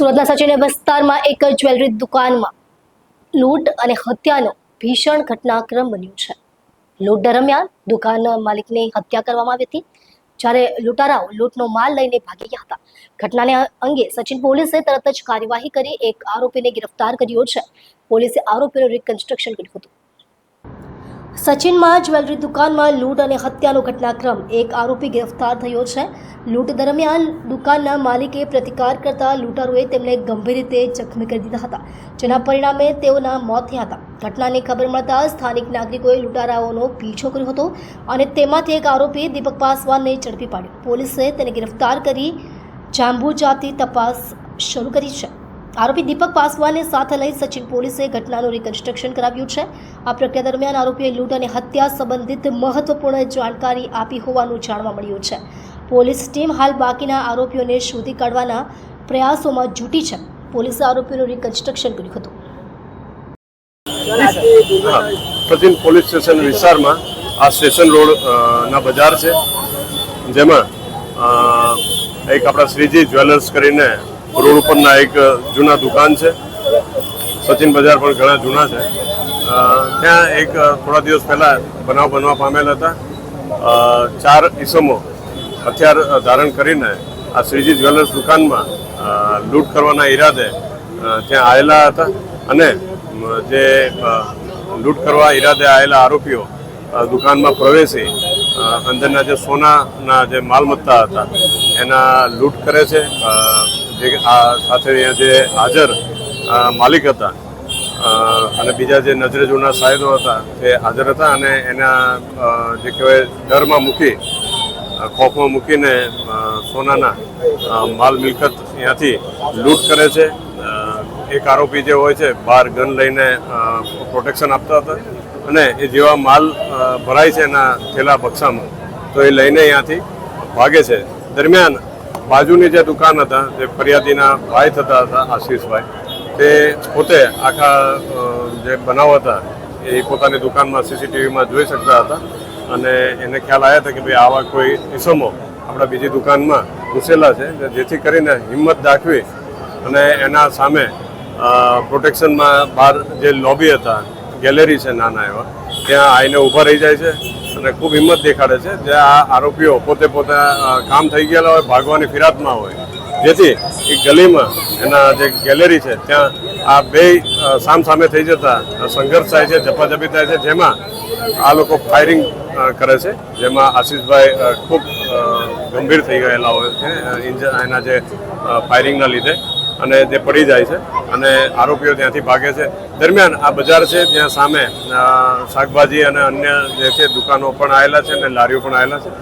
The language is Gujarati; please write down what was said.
સુરતના સચિન વિસ્તારમાં એક જ્વેલરી દુકાનમાં લૂંટ અને હત્યાનો ભીષણ ઘટનાક્રમ બન્યો છે. લૂંટ દરમિયાન દુકાન માલિકની હત્યા કરવામાં આવી હતી. જ્યારે લૂંટારાઓ લૂંટનો માલ લઈને ભાગી ગયા હતા. ઘટનાને અંગે સચિન પોલીસે તરત જ કાર્યવાહી કરી. એક આરોપીને ગિરફ્તાર કર્યો છે. પોલીસે આરોપીનું રિકન્સ્ટ્રક્શન કર્યું હતું. સચિનમાં જ્વેલરી દુકાનમાં લૂંટ અને હત્યાનો ઘટનાક્રમ. એક આરોપી ગિરફ્તાર થયો છે. લૂંટ દરમિયાન દુકાનના માલિકે પ્રતિકાર કરતા લૂંટારોએ તેમને ગંભીર રીતે જખમી કરી દીધા હતા, જેના પરિણામે તેઓના મોત થયા હતા. ઘટનાની ખબર મળતા સ્થાનિક નાગરિકોએ લૂંટારાઓનો પીછો કર્યો હતો અને તેમાંથી એક આરોપી દીપક પાસવાનને ઝડપી પાડ્યો. પોલીસે તેને ગિરફ્તાર કરી જાંબુ જાતિ તપાસ શરૂ કરી છે. આરોપી દીપક પાસવાનને સાથે લઈ સચિન પોલીસે ઘટનાનું રિકન્સ્ટ્રક્શન કરાવ્યું છે. આ પ્રક્રિયા દરમિયાન આરોપીએ લૂંટ અને હત્યા સંબંધિત મહત્વપૂર્ણ જાણકારી આપી હોવાનું જાણવા મળ્યું છે. પોલીસ ટીમ હાલ બાકીના આરોપીઓને શોધી કાઢવાના પ્રયાસોમાં જૂટી છે. પોલીસે આરોપીનું રિકન્સ્ટ્રક્શન કર્યું હતું. સચિન પોલીસ સ્ટેશન વિસ્તારમાં આ સ્ટેશન રોડ ના બજાર છે. જેમાં એક આપણા શ્રીજી જ્વેલર્સ કરીને રોડ ઉપરના એક જૂના દુકાન છે. સચિન બજાર પણ ઘણા જૂના છે. ત્યાં એક થોડા દિવસ પહેલાં બનાવ બનવા પામેલ હતા. ચાર ઈસમો હથિયાર ધારણ કરીને આ શ્રીજી જ્વેલર્સ દુકાનમાં લૂંટ કરવાના ઈરાદે ત્યાં આવેલા હતા. અને જે લૂંટ કરવા ઈરાદે આવેલા આરોપીઓ દુકાનમાં પ્રવેશી અંદરના જે સોનાના જે માલમત્તા હતા, એના લૂંટ કરે છે. જે આ સાથે અહીંયા જે હાજર માલિક હતા અને બીજા જે નજરે જોનાર સાહેબો હતા, તે હાજર હતા અને એના જે કહેવાય ડરમાં મૂકી ખોફમાં મૂકીને સોનાના માલ મિલકત અહીંયાથી લૂંટ કરે છે. એક આરોપી જે હોય છે બહાર ગન લઈને પ્રોટેક્શન આપતા હતા. અને એ જેવા માલ ભરાય છે એના થેલા બક્સામાં, તો એ લઈને અહીંયાથી ભાગે છે. દરમિયાન બાજુની જે દુકાન હતા, જે ફરિયાદીના ભાઈ થતા હતા, આશીષભાઈ, તે પોતે આખા જે બનાવ હતા, એ પોતાની દુકાનમાં સીસીટીવીમાં જોઈ શકતા હતા અને એને ખ્યાલ આવ્યા હતા કે ભાઈ આવા કોઈ ઇસમો આપણા બીજી દુકાનમાં ઘૂસેલા છે જેથી કરીને હિંમત દાખવી અને એના સામે પ્રોટેક્શનમાં બહાર જે લોબી હતા ગેલેરી છે નાના એવા. ત્યાં આવીને ઊભા રહી જાય છે અને ખૂબ હિંમત દેખાડે છે. જે આ આરોપીઓ પોતે પોતે કામ થઈ ગયેલા હોય, ભાગવાની ફિરાતમાં હોય. જેથી એ ગલીમાં એના જે ગેલેરી છે, ત્યાં આ બે સામ સામે થઈ જતા સંઘર્ષ થાય છે, ઝપાઝપી થાય છે, જેમાં આ લોકો ફાયરિંગ કરે છે. જેમાં આશીષભાઈ ખૂબ ગંભીર થઈ ગયેલા હોય છે. ઇન્જન એના જે ફાયરિંગના લીધે અને તે પડી જાય છે અને આરોપીઓ ત્યાંથી ભાગે છે. દરમિયાન આ બજાર છે, ત્યાં સામે શાકભાજી અને અન્ય જે છે, દુકાનો પણ આવેલા છે અને લારીઓ પણ આવેલા છે.